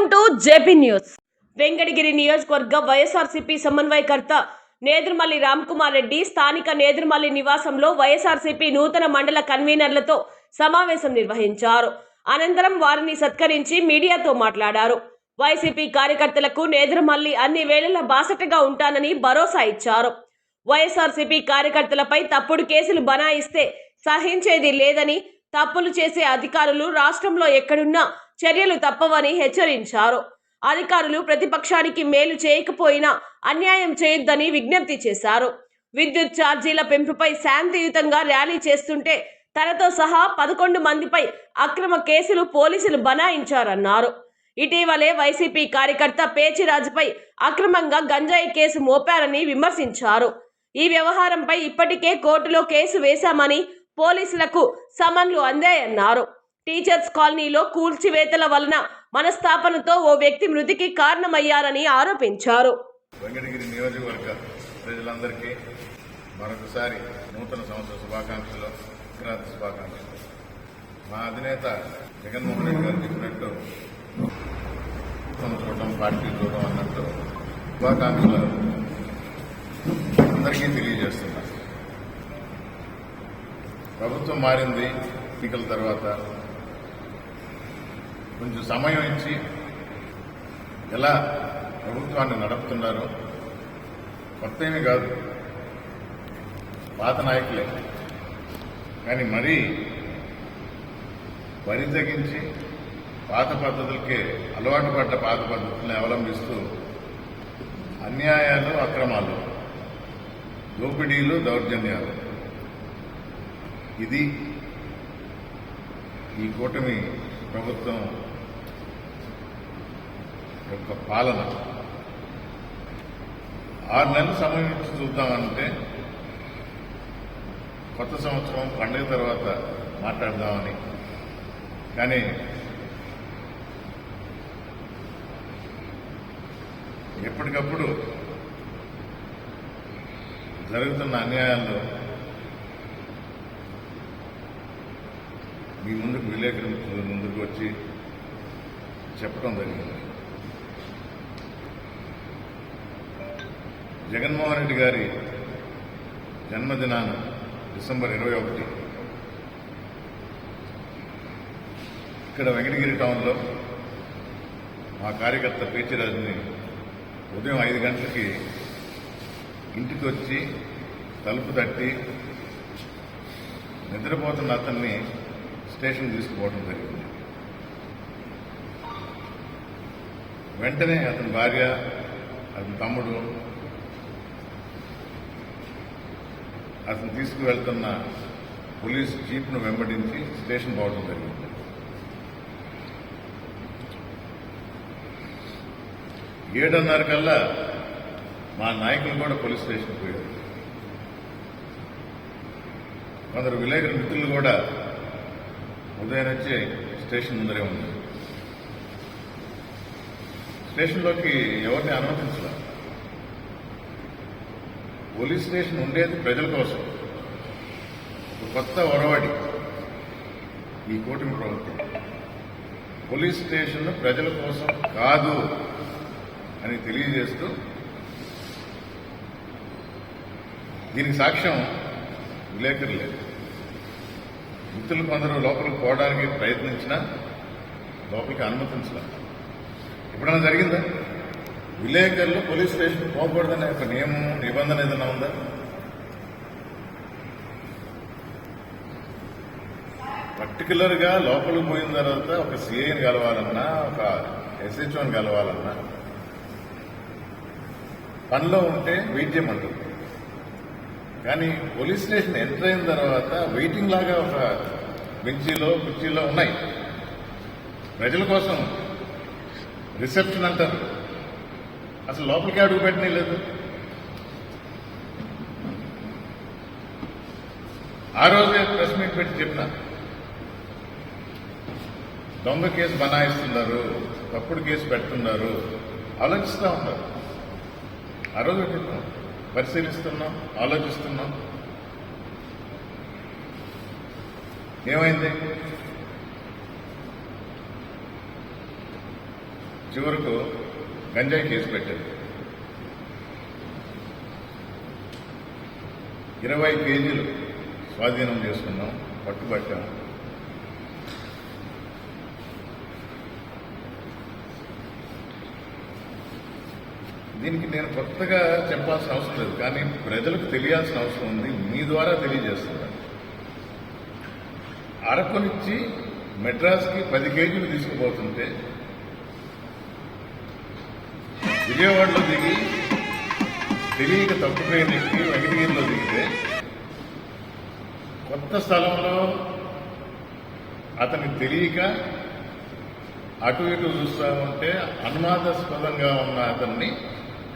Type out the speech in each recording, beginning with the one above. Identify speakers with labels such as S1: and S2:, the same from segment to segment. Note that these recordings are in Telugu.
S1: Welcome to JP news. Venkatagiri నియోజకవర్గ వైఎస్ఆర్సీపీ సమన్వయకర్త నేదురుమల్లి రామ్కుమార్ రెడ్డి స్థానిక నేదురుమల్లి నివాసంలో వైఎస్ఆర్సీపీ నూతన మండల కన్వీనర్లతో సమావేశం నిర్వహించారు. అనంతరం వారిని సత్కరించి మీడియాతో మాట్లాడారు. వైసీపీ కార్యకర్తలకు నేదురుమల్లి అన్ని వేళల బాసటగా ఉంటానని భరోసా ఇచ్చారు. వైఎస్ఆర్సీపీ కార్యకర్తలపై తప్పుడు కేసులు బనాయిస్తే సహించేది లేదని తప్పులు చేసే అధికారులు రాష్ట్రంలో ఎక్కడున్నా చర్యలు తప్పవని హెచ్చరించారు. అధికారులు ప్రతిపక్షానికి మేలు చేయకపోయినా అన్యాయం చేయొద్దని విజ్ఞప్తి చేశారు. విద్యుత్ ఛార్జీల పెంపుపై శాంతియుతంగా ర్యాలీ చేస్తుంటే తనతో సహా పదకొండు మందిపై అక్రమ కేసులు పోలీసులు బనాయించారన్నారు. ఇటీవలే వైసీపీ కార్యకర్త పేచిరాజుపై అక్రమంగా గంజాయి కేసు మోపారని విమర్శించారు. ఈ వ్యవహారంపై ఇప్పటికే కోర్టులో కేసు వేశామని పోలీసులకు సమన్లు అందాయన్నారు. టీచర్స్ కాలనీలో కూల్చివేతల వలన మనస్తాపనతో ఓ వ్యక్తి మృతికి కారణమయ్యారని ఆరోపించారు.
S2: వెంకటగిరి నియోజకవర్గ ప్రజలందరికీ మరొకసారి నూతన సంవత్సర శుభాకాంక్షలు సంక్రాంతి శుభాకాంక్షలు. మా అధినేత జగన్మోహన్ రెడ్డి గారు చెప్పినట్టు సంవత్సరం చూడడం పార్టీ చూడడం అన్నట్టు శుభాకాంక్షలు అందరికీ తెలియజేస్తున్నారు ప్రభుత్వం మారింది ఎన్నికల తర్వాత కొంచెం సమయం ఇచ్చి ఎలా ప్రభుత్వాన్ని నడుపుతున్నారో కొత్త ఏమీ కాదు. పాత నాయకులే. కానీ మరీ వరి తగ్గించి పాత పద్ధతులకే అలవాటు పడ్డ పాత పద్ధతుల్ని అవలంబిస్తూ అన్యాయాలు అక్రమాలు దోపిడీలు దౌర్జన్యాలు. ఇది ఈ కూటమి ప్రభుత్వం యొక్క పాలన. ఆరు నెలలు సమయం ఇచ్చి చూద్దామంటే కొత్త సంవత్సరం పండుగ తర్వాత మాట్లాడదామని. కానీ ఎప్పటికప్పుడు జరుగుతున్న అన్యాయాల్లో మీ ముందుకు విలేకరుల ముందుకు వచ్చి చెప్పడం జరిగింది. జగన్మోహన్ రెడ్డి గారి జన్మదినాన డిసెంబర్ ఇరవై ఒకటి. ఇక్కడ వెంకటగిరి టౌన్లో మా కార్యకర్త పేచిరాజుని ఉదయం ఐదు గంటలకి ఇంటికి వచ్చి తలుపు తట్టి నిద్రపోతున్న అతన్ని స్టేషన్ తీసుకుపోవడం జరిగింది. వెంటనే అతని భార్య అతని తమ్ముడు అతను తీసుకువెళ్తున్న పోలీస్ జీప్ను వెంబడించి స్టేషన్ పోవడం జరిగింది. ఏడున్నర కల్లా మా నాయకులు కూడా పోలీస్ స్టేషన్ పోయారు. కొందరు విలేకరుల మిత్రులు కూడా ఉదయం స్టేషన్ ముందరే ఉంది స్టేషన్లోకి ఎవరిని అనుమతించలేదు పోలీస్ స్టేషన్ ఉండేది ప్రజల కోసం. కొత్త ఒరవడి ఈ కూటమి ప్రభుత్వం. పోలీస్ స్టేషన్ ప్రజల కోసం కాదు అని తెలియజేస్తూ దీనికి సాక్ష్యం విలేకరులే. మిత్రులు కొందరు లోపలికి పోవడానికి ప్రయత్నించినా లోపలికి అనుమతించలేదు ఎప్పుడైనా జరిగిందా? విలేకరులు పోలీస్ స్టేషన్ పోకూడదనే ఒక నియమం నిబంధన ఏదైనా ఉందా? పర్టికులర్గా లోపలికి పోయిన తర్వాత ఒక సిఐని కలవాలన్నా ఒక ఎస్హెచ్ఓని కలవాలన్నా పనిలో ఉంటే వెయిట్ చేయమంటారు కానీ పోలీస్ స్టేషన్ ఎంటర్ అయిన తర్వాత వెయిటింగ్ లాగా ఒక బెంచీలో కుర్చీలో ఉన్నాయి. ప్రజల కోసం రిసెప్షన్ అంటారు. అసలు లోపలికి అడుగు పెట్టనే లేదు. ఆ రోజే ప్రెస్ మీట్ పెట్టి చెప్పిన. దొంగ కేసు బనాయిస్తున్నారు తప్పుడు కేసు పెడుతున్నారు ఆలోచిస్తూ ఉంటారు ఆ రోజు చెప్పాం పరిశీలిస్తున్నాం ఆలోచిస్తున్నాం. ఏమైంది? చివరకు గంజాయి కేసు పెట్టారు. ఇరవై కేజీలు స్వాధీనం చేసుకున్నాం పట్టుబట్టాం. దీనికి నేను కొత్తగా చెప్పాల్సిన అవసరం లేదు కానీ ప్రజలకు తెలియాల్సిన అవసరం ఉంది మీ ద్వారా తెలియజేస్తున్నాను. అరకు నుంచి మెడ్రాస్కి పది కేజీలు తీసుకుపోతుంటే విజయవాడలో దిగి తెలియక తప్పు ట్రైన్ ఎక్కి వెంకటగిరిలో దిగితే కొత్త స్థలంలో అతనికి తెలియక అటు ఇటు చూస్తూ ఉంటే అనుమానాస్పదంగా ఉన్న అతన్ని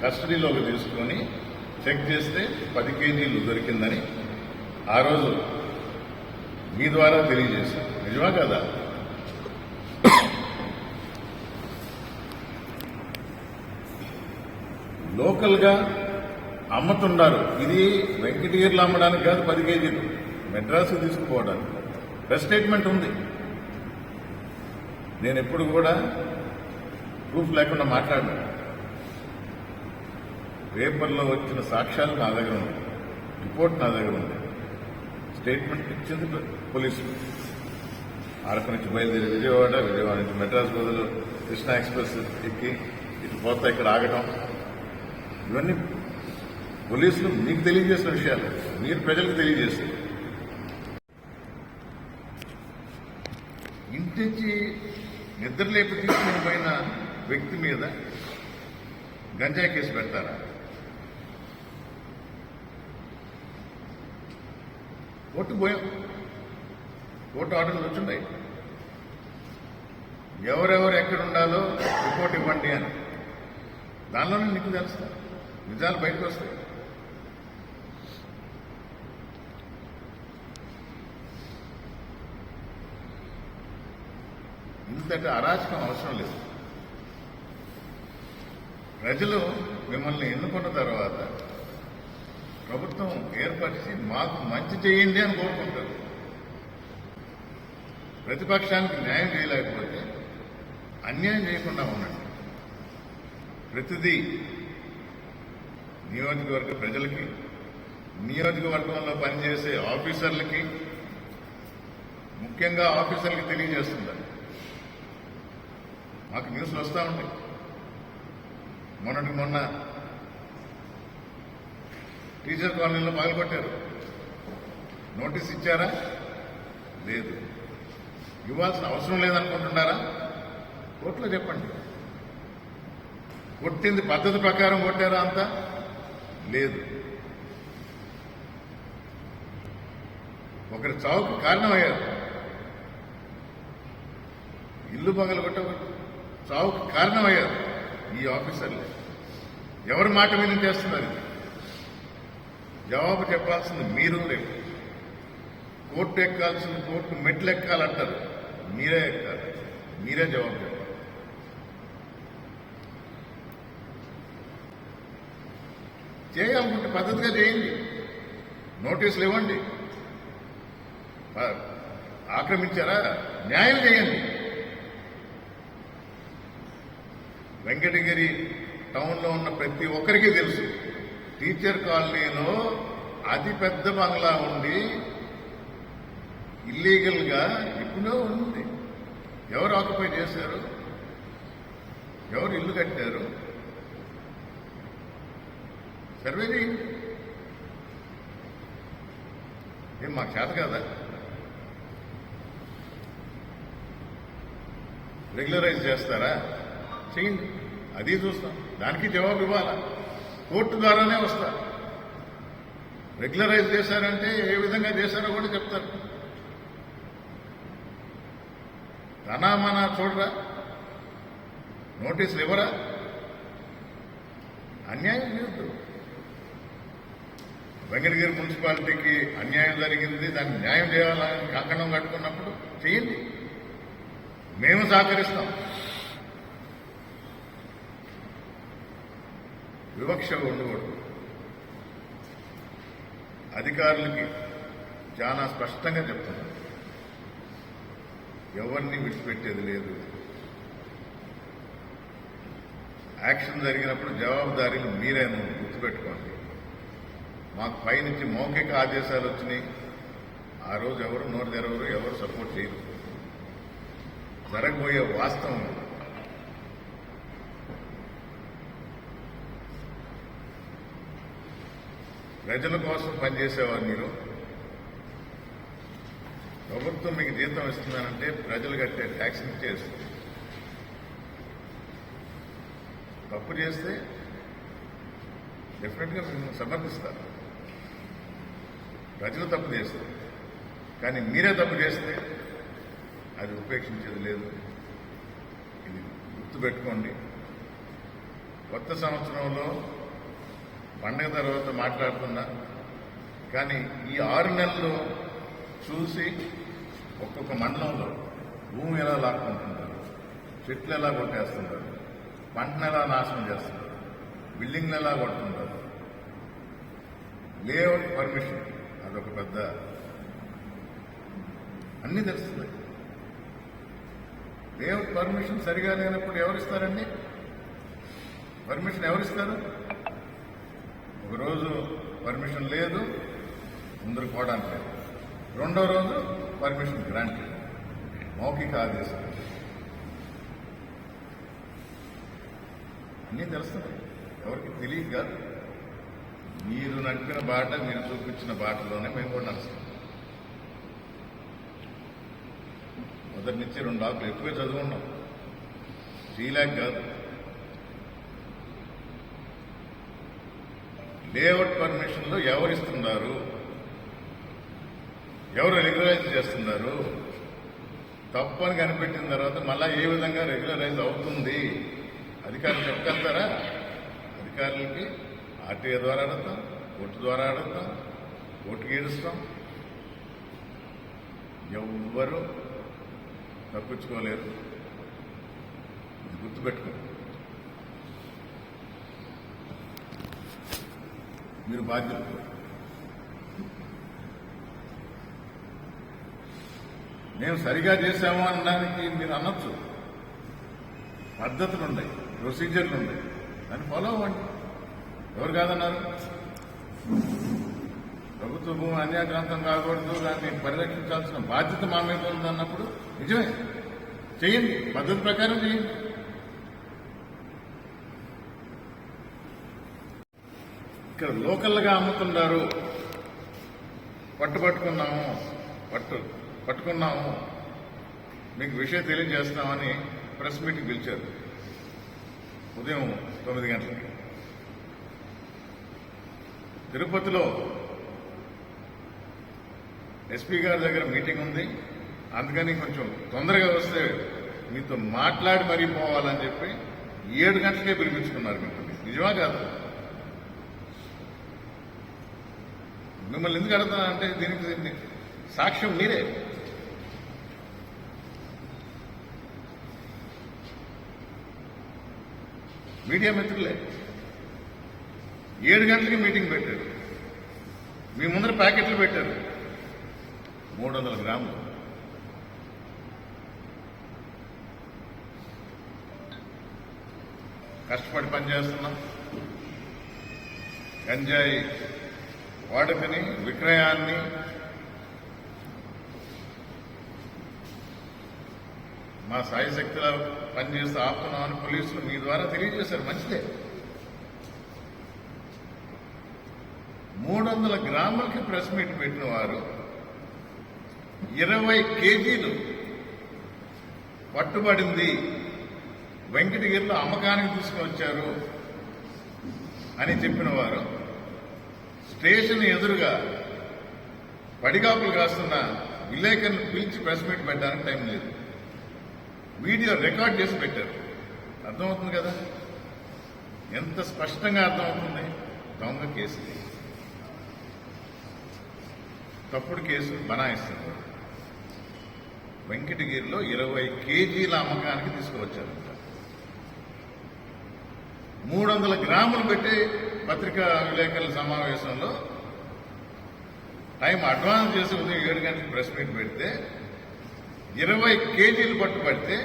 S2: కస్టడీలోకి తీసుకొని చెక్ చేస్తే పది కేజీలు దొరికిందని ఆ రోజు మీ ద్వారా తెలియజేశాను నిజమా కదా? లోకల్గా అమ్ముతున్నారు ఇది వెంకటగిరిలో అమ్మడానికి కాదు పది కేజీలు. మెడ్రాసు తీసుకుపోవడానికి ప్రెస్ స్టేట్మెంట్ ఉంది. నేను ఎప్పుడు కూడా ప్రూఫ్ లేకుండా మాట్లాడను. పేపర్లో వచ్చిన సాక్ష్యాలు నా దగ్గర ఉంది రిపోర్ట్ నా దగ్గర ఉంది. స్టేట్మెంట్ ఇచ్చింది పోలీసులు అరకు నుంచి బయలుదేరి విజయవాడ విజయవాడ నుంచి మెడ్రాస్ బదులు కృష్ణా ఎక్స్ప్రెస్ ఎక్కి ఇటు పోతా ఇక్కడ ఆగటం. ఇవన్నీ పోలీసులు మీకు తెలియజేసిన విషయాలు. మీరు ప్రజలకు తెలియజేస్తారు. ఇంటించి నిద్రలేపి తీసుకుని పోయిన వ్యక్తి మీద గంజాయి కేసు పెడతారా? కోర్టు పోయాం. కోర్టు ఆర్డర్లు వచ్చిండే ఎవరెవరు ఎక్కడ ఉండాలో రిపోర్ట్ ఇవ్వండి అని. దానిలోనే నీకు తెలుస్తా. నిజాలు బయటకు వస్తాయి. ఇంతటి అరాచకం అవసరం లేదు. ప్రజలు మిమ్మల్ని ఎన్నుకున్న తర్వాత ప్రభుత్వం ఏర్పరిచి మాకు మంచి చేయండి అని కోరుకుంటారు. ప్రతిపక్షానికి న్యాయం చేయలేకపోతే అన్యాయం చేయకుండా ఉండండి. ప్రతిదీ నియోజకవర్గ ప్రజలకి నియోజకవర్గంలో పనిచేసే ఆఫీసర్లకి ముఖ్యంగా ఆఫీసర్లకి తెలియజేస్తున్నారు. మాకు న్యూస్లు వస్తూ ఉంటాయి మొన్నటి మొన్న టీచర్ కాలనీలో పాల్గొట్టారు. నోటీస్ ఇచ్చారా? లేదు. ఇవ్వాల్సిన అవసరం లేదనుకుంటున్నారా? కోర్టులో చెప్పండి. కొట్టింది పద్ధతి ప్రకారం కొట్టారా అంతా? లేదు. ఒకరి చావుకు కారణమయ్యారు. ఇల్లు పగలు కొట్ట చావుకు కారణమయ్యారు. ఈ ఆఫీసర్లే. ఎవరి మాట మీద చేస్తున్నారు జవాబు చెప్పాల్సింది మీరు రేపు కోర్టు ఎక్కాల్సింది కోర్టు మెట్లు ఎక్కాలంటారు మీరే ఎక్కాలి. మీరే జవాబు చెప్పాలి. చేయాలనుకుంటే పద్ధతిగా చేయండి. నోటీసులు ఇవ్వండి. ఆక్రమించారా? న్యాయం చేయండి. వెంకటగిరి టౌన్లో ఉన్న ప్రతి ఒక్కరికి తెలుసు టీచర్ కాలనీలో అతి పెద్ద బంగ్లా ఉండి ఇల్లీగల్గా ఇప్పుడు ఉంది. ఎవరు ఆక్యుపై చేశారు? ఎవరు ఇల్లు కట్టారు? సర్వే చేయండి ఏం మాకు చేత కదా రెగ్యులరైజ్ చేస్తారా? చేయండి. అది చూస్తాం. దానికి జవాబు ఇవ్వాలా? కోర్టు ద్వారానే వస్తా. రెగ్యులరైజ్ చేశారంటే ఏ విధంగా చేశారో కూడా చెప్తారు. తనా మన చూడరా? నోటీసులు ఇవ్వరా? అన్యాయం చేయొద్దు వెంకటగిరి మున్సిపాలిటీకి అన్యాయం జరిగింది దాన్ని న్యాయం చేయాలని కంకణం కట్టుకున్నప్పుడు చేయండి. మేము సహకరిస్తాం. వివక్ష ఉండకూడదు. అధికారులకి చాలా స్పష్టంగా చెప్తున్నాను ఎవరిని విడిచిపెట్టేది లేదు. యాక్షన్ జరిగినప్పుడు జవాబుదారీలు మీరేను గుర్తుపెట్టుకోండి. మాకు పైనుంచి మౌఖిక ఆదేశాలు వచ్చినాయి. ఆ రోజు ఎవరు నోరు తెరవరు ఎవరు సపోర్ట్ చేయరు. జరగబోయే వాస్తవం ప్రజల కోసం పనిచేసేవారు మీరు. ప్రభుత్వం మీకు జీతం ఇస్తుందనంటే ప్రజలు కట్టే ట్యాక్స్ ఇచ్చేస్తుంది తప్పు చేస్తే డెఫినెట్గా మిమ్మల్ని సమర్థిస్తారు. ప్రజలు తప్పు చేస్తారు. కానీ మీరే తప్పు చేస్తే అది ఉపేక్షించేది లేదు. ఇది గుర్తుపెట్టుకోండి. కొత్త సంవత్సరంలో పండగ తర్వాత మాట్లాడుతున్నా కానీ ఈ ఆరు నెలలు చూసి ఒక్కొక్క మండలంలో భూమి ఎలా లాక్కుంటుంటారు చెట్లు ఎలా కొట్టేస్తుంటారు పంటను ఎలా నాశనం చేస్తుంటారు బిల్డింగ్లు ఎలా కొడుతుంటారు లేఅవుట్ పర్మిషన్ అదొక పెద్ద అన్నీ తెలుస్తుంది. దేవుడు పర్మిషన్ సరిగా లేనప్పుడు ఎవరిస్తారండి? పర్మిషన్ ఎవరిస్తారు? ఒకరోజు పర్మిషన్ లేదు ముందుకు పోవడానికి లేదు. రెండో రోజు పర్మిషన్ గ్రాంట్ మౌఖిక ఆదేశం. అన్నీ తెలుస్తున్నాయి ఎవరికి తెలియదు కాదు. మీరు నడిపిన బాట మీరు చూపించిన బాటలోనే మేము కూడా నడుస్తాం. మొదటి నుంచి రెండు ఆకులు ఎక్కువే చదువున్నాం. శ్రీలాక్ కాదు. లేఅవుట్ పర్మిషన్లు ఎవరు ఇస్తున్నారు? ఎవరు రెగ్యులరైజ్ చేస్తున్నారు? తప్పని కనిపెట్టిన తర్వాత మళ్ళా ఏ విధంగా రెగ్యులరైజ్ అవుతుంది? అధికారులు చెప్పగలుగుతారా అధికారులకి ఆర్టీఏ ద్వారా అడుగుతాం కోర్టు ద్వారా అడుగుతాం కోర్టుకి ఏడుస్తాం ఎవ్వరూ తప్పించుకోలేరు గుర్తుపెట్టుకో మీరు బాధ్యత మేము సరిగా చేశాము అనడానికి మీరు అనొచ్చు. పద్ధతులు ఉన్నాయి ప్రొసీజర్లు ఉన్నాయి దాన్ని ఫాలో అవ్వండి. ఎవరు కాదన్నారు? ప్రభుత్వ భూమి అన్యాక్రాంతం కాకూడదు దాన్ని పరిరక్షించాల్సిన బాధ్యత మా మీద ఉందన్నప్పుడు నిజమే. చేయండి పద్ధతి ప్రకారం చేయండి ఇక్కడ లోకల్గా అమ్ముతున్నారు. పట్టు పట్టుకున్నాము పట్టు పట్టుకున్నాము. మీకు విషయం తెలియజేస్తామని ప్రెస్ మీటింగ్ పిలిచారు. ఉదయం తొమ్మిది గంటలకి. తిరుపతిలో ఎస్పీ గారి దగ్గర మీటింగ్ ఉంది. అందుకని కొంచెం తొందరగా వస్తే మీతో మాట్లాడి మరీ పోవాలని చెప్పి ఏడు గంటలకే పిలిపించుకున్నారు మిమ్మల్ని. నిజమా కాదు? మిమ్మల్ని ఎందుకు అడుగుతున్నానంటే దీనికి దీన్ని సాక్ష్యం మీరే. మీడియా మిత్రులే. ఏడు గంటలకి మీటింగ్ పెట్టారు. మీ ముందర ప్యాకెట్లు పెట్టారు. మూడు వందల గ్రాములు. కష్టపడి పనిచేస్తున్నాం గంజాయి వాడుకని విక్రయాన్ని మా సాయశక్తిలో పనిచేస్తూ ఆపుతున్నామని పోలీసులు మీ ద్వారా తెలియజేశారు. మంచిదే. మూడు వందల గ్రాములకి ప్రెస్ మీట్ పెట్టిన వారు ఇరవై కేజీలు పట్టుబడింది. వెంకటగిరిలో అమ్మకానికి తీసుకువచ్చారు అని చెప్పిన వారు స్టేషన్ ఎదురుగా పడిగాపులు కాస్తున్న విలేకరులు పిలిచి ప్రెస్ మీట్ పెట్టడానికి టైం లేదు. వీడియో రికార్డ్ చేసి పెట్టారు. అర్థమవుతుంది కదా? ఎంత స్పష్టంగా అర్థమవుతుంది? దొంగ కేసు తప్పుడు కేసు బనాయిస్తుంది. వెంకటగిరిలో ఇరవై కేజీల అమ్మకానికి తీసుకువచ్చారంట. మూడు వందల గ్రాములు పెట్టి పత్రికా విలేకరుల సమావేశంలో టైం అడ్వాన్స్ చేసి ఉదయం ఏడు గంటలకు ప్రెస్ మీట్ పెడితే ఇరవై కేజీలు పట్టుబడితే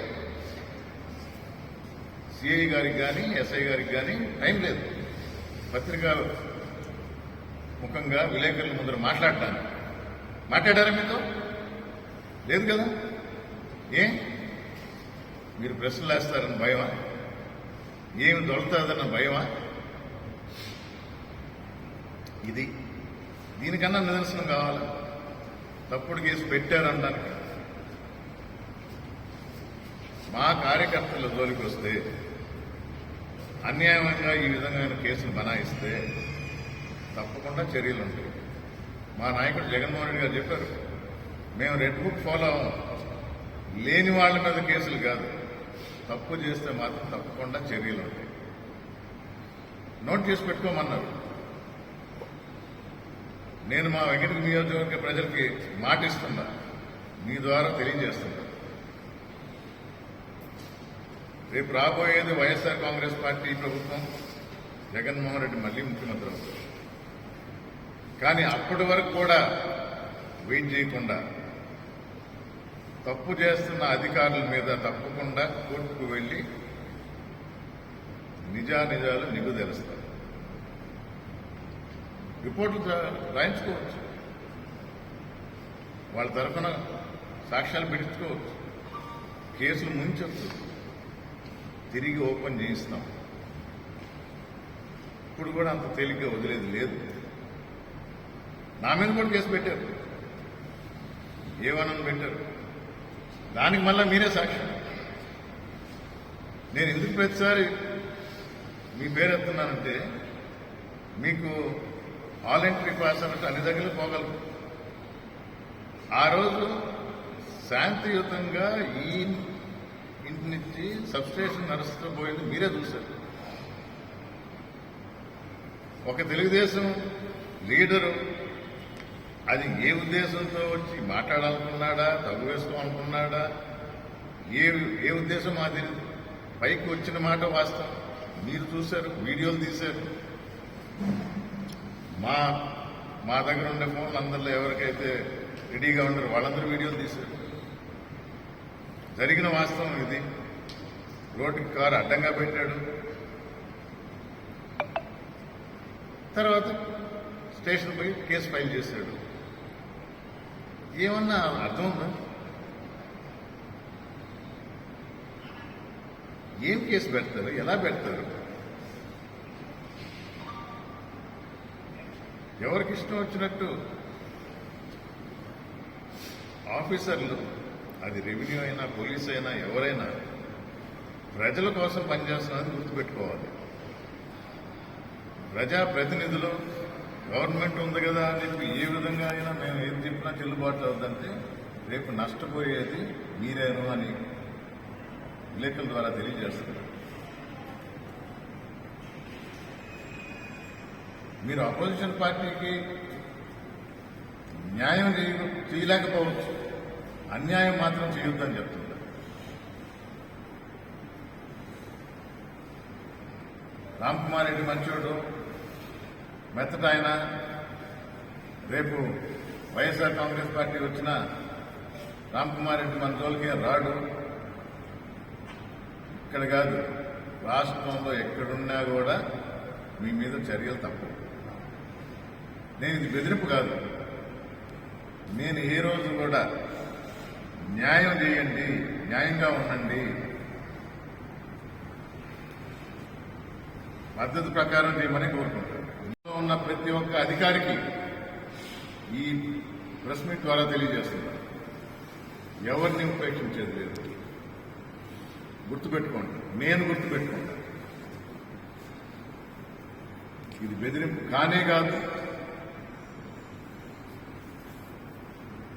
S2: సిఐ గారికి కానీ ఎస్ఐ గారికి కానీ టైం లేదు. పత్రికా ముఖంగా విలేకరుల ముందర మాట్లాడటానికి. మాట్లాడారా మీతో? లేదు కదా? ఏ? మీరు ప్రశ్నలు వేస్తారని భయమా? ఏమి దొరుకుతుందన్న భయమా? ఇది దీనికన్నా నిదర్శనం కావాలి. తప్పుడు కేసు పెట్టారనడానికి మా కార్యకర్తల జోలికి వస్తే అన్యాయంగా ఈ విధంగా కేసులు బనాయిస్తే తప్పకుండా చర్యలు ఉంటాయి మా నాయకుడు జగన్మోహన్ రెడ్డి గారు చెప్పారు మేము రెడ్ బుక్ ఫాలో అవ్వం లేని వాళ్ళ మీద కేసులు కాదు. తప్పు చేస్తే మాత్రం తప్పకుండా చర్యలు ఉంటాయి. నోట్ చేసి పెట్టుకోమన్నారు. నేను మా వెంకటగిరి నియోజకవర్గ ప్రజలకి మాటిస్తున్నా. మీ ద్వారా తెలియజేస్తున్నా. రేపు రాబోయేది వైఎస్ఆర్ కాంగ్రెస్ పార్టీ ప్రభుత్వం. జగన్మోహన్ రెడ్డి మళ్ళీ ముఖ్యమంత్రి అవుతారు. కానీ అప్పటి వరకు కూడా వెయిట్ చేయకుండా తప్పు చేస్తున్న అధికారుల మీద తప్పకుండా కోర్టుకు వెళ్ళి నిజానిజాలు నిగు తెలుస్తారు. రిపోర్ట్లు రాయించుకోవచ్చు. వాళ్ళ తరఫున సాక్ష్యాలు పెట్టించుకోవచ్చు. కేసులు ముంచొచ్చు. తిరిగి ఓపెన్ చేయిస్తాం. ఇప్పుడు కూడా అంత తేలిగ్గా వదిలేది లేదు. నా మీద కూడా కేసు పెట్టారు. ఏమనని పెట్టారు. దానికి మళ్ళీ మీరే సాక్ష్యం. నేను ఎందుకు ప్రతిసారి మీ పేరు ఎత్తున్నానంటే మీకు ఆల్ ఎంట్రీ పాస్ అన్నట్టు అన్ని దగ్గర పోగలరు ఆ రోజు శాంతియుతంగా ఈ ఇంటి నుంచి సబ్స్టేషన్ నడుస్తూ పోయింది మీరే చూశారు. ఒక తెలుగుదేశం లీడరు అది ఏ ఉద్దేశంతో వచ్చి మాట్లాడాలనుకున్నాడా తగు వేసుకోవాలనుకున్నాడా? ఏ ఏ ఉద్దేశం మాది పైకి వచ్చిన మాట వాస్తవం. మీరు చూశారు వీడియోలు తీశారు. మా మా దగ్గర ఉండే ఫోన్లు అందరిలో ఎవరికైతే రెడీగా ఉండరు వాళ్ళందరూ వీడియోలు తీశారు. జరిగిన వాస్తవం ఇది. రోడ్డుకి కారు అడ్డంగా పెట్టాడు. తర్వాత స్టేషన్ పోయి కేసు ఫైల్ చేశాడు. ఏమన్నా అర్థం ఉందా ఏం కేసు పెడతారు? ఎలా పెడతారు? ఎవరికి ఇష్టం వచ్చినట్టు? ఆఫీసర్లు అది రెవెన్యూ అయినా పోలీస్ అయినా ఎవరైనా ప్రజల కోసం పనిచేస్తున్నది గుర్తుపెట్టుకోవాలి. ప్రజా ప్రతినిధులు గవర్నమెంట్ ఉంది కదా అని చెప్పి ఏ విధంగా అయినా మేము ఏం చెప్పినా చెల్లుబాటు అవుతుందంటే రేపు నష్టపోయేది మీరేను అని విలేకరుల ద్వారా తెలియజేస్తున్నారు. మీరు అపోజిషన్ పార్టీకి న్యాయం చేయ చేయలేకపోవచ్చు. అన్యాయం మాత్రం చేయొద్దని చెప్తున్నారు. రామ్ కుమార్ రెడ్డి మంచోడు. మెత్తట ఆయన. రేపు వైఎస్ఆర్ కాంగ్రెస్ పార్టీ వచ్చిన రామ్కుమార్ రెడ్డి మన జోలికి రాడు. ఇక్కడ కాదు రాష్ట్రంలో ఎక్కడున్నా కూడా మీ మీద చర్యలు తప్పవు. నేను ఇది బెదిరింపు కాదు. నేను ఏ రోజు కూడా న్యాయం చేయండి న్యాయంగా ఉండండి. పద్ధతి ప్రకారం చేయమని కోరుకుంటున్నాను. ఉన్న ప్రతి ఒక్క అధికారికి ఈ ప్రెస్ మీట్ ద్వారా తెలియజేస్తున్నారు ఎవరిని ఉపేక్షించేది లేదు. గుర్తుపెట్టుకోండి. నేను గుర్తుపెట్టుకుంటా. ఇది బెదిరింపు కానే కాదు.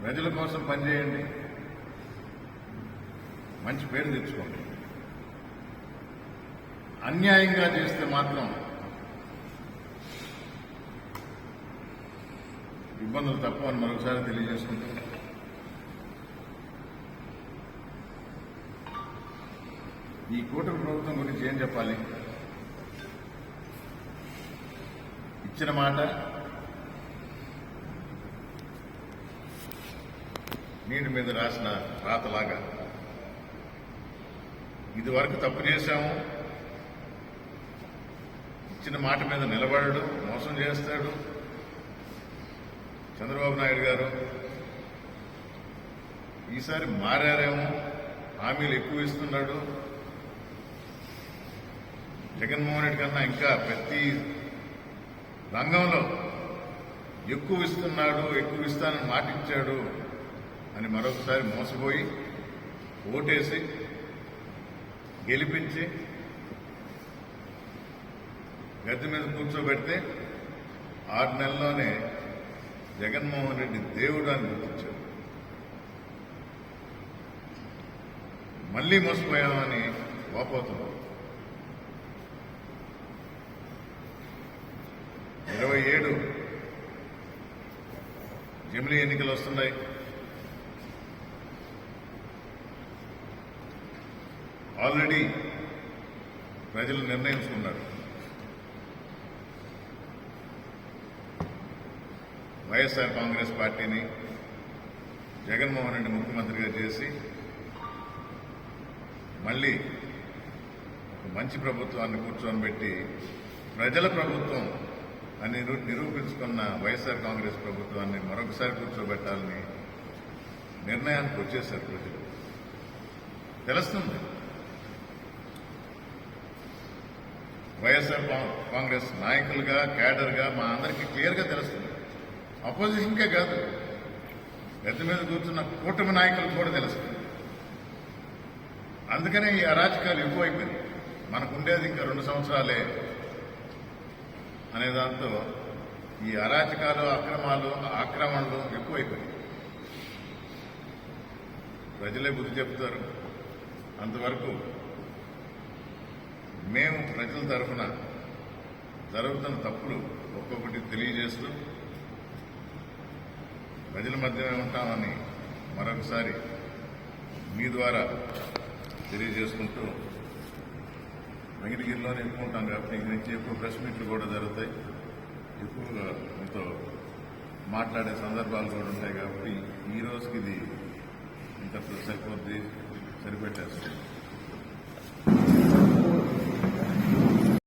S2: ప్రజల కోసం పనిచేయండి. మంచి పేరు తెచ్చుకోండి. అన్యాయంగా చేస్తే మాత్రం ఇబ్బందులు తప్పవని మరొకసారి తెలియజేసుకుంటాం ఈ కూటమి ప్రభుత్వం గురించి ఏం చెప్పాలి? ఇచ్చిన మాట నీటి మీద రాసిన రాతలాగా. ఇది వరకు తప్పు చేశాము. ఇచ్చిన మాట మీద నిలబడడు మోసం చేస్తాడు. చంద్రబాబు నాయుడు గారు ఈసారి మారారేమో? హామీలు ఎక్కువ ఇస్తున్నాడు. జగన్మోహన్ రెడ్డి కన్నా ఇంకా ప్రతి రంగంలో ఎక్కువ ఇస్తున్నాడు ఎక్కువ ఇస్తానని మాటిచ్చాడు అని మరొకసారి మోసపోయి ఓటేసి గెలిపించి గద్దె మీద కూర్చోబెడితే ఆరు నెలల్లోనే జగన్మోహన్ రెడ్డి దేవుడు అని గుర్తించాడు. మళ్ళీ మోసపోయామని వాపోతున్నారు ఇరవై ఏడు జమిలీ ఎన్నికలు వస్తున్నాయి. ఆల్రెడీ ప్రజలు నిర్ణయించుకున్నారు. వైఎస్ఆర్ కాంగ్రెస్ పార్టీని జగన్మోహన్ రెడ్డి ముఖ్యమంత్రిగా చేసి మళ్ళీ ఒక మంచి ప్రభుత్వాన్ని కూర్చోబెట్టి ప్రజల ప్రభుత్వం అని నిరూపించుకున్న వైఎస్ఆర్ కాంగ్రెస్ ప్రభుత్వాన్ని మరొకసారి కూర్చోబెట్టాలని నిర్ణయానికి వచ్చేశారు ప్రజలు. తెలుస్తుంది. వైఎస్ఆర్ కాంగ్రెస్ నాయకులుగా క్యాడర్గా మా అందరికీ క్లియర్గా తెలుస్తుంది. అపోజిషన్కే కాదు. పెద్ద మీద కూర్చున్న కూటమి నాయకులు కూడా తెలుస్తుంది అందుకనే ఈ అరాచకాలు ఎక్కువైపోయింది మనకు ఉండేది ఇంకా రెండు సంవత్సరాలే అనే దాంతో ఈ అరాచకాలు అక్రమాలు ఆక్రమణలు ఎక్కువైపోయాయి ప్రజలే బుద్ధి చెప్తారు. అంతవరకు మేము ప్రజల తరఫున జరుగుతున్న తప్పులు ఒక్కొక్కటి తెలియజేస్తూ ప్రజల మధ్యనే ఉంటామని మరొకసారి మీ ద్వారా తెలియజేసుకుంటూ వెంకటగిరిలోనే ఎక్కువ ఉంటాం కాబట్టి ఇక్కడి నుంచి ఎక్కువ ప్రెస్ మీట్లు కూడా జరుగుతాయి. ఎక్కువగా మీతో మాట్లాడే సందర్భాలు కూడా ఉంటాయి కాబట్టి ఈ రోజుకి ఇది ఇంత సరిపోద్ది సరిపెట్టేస్తుంది.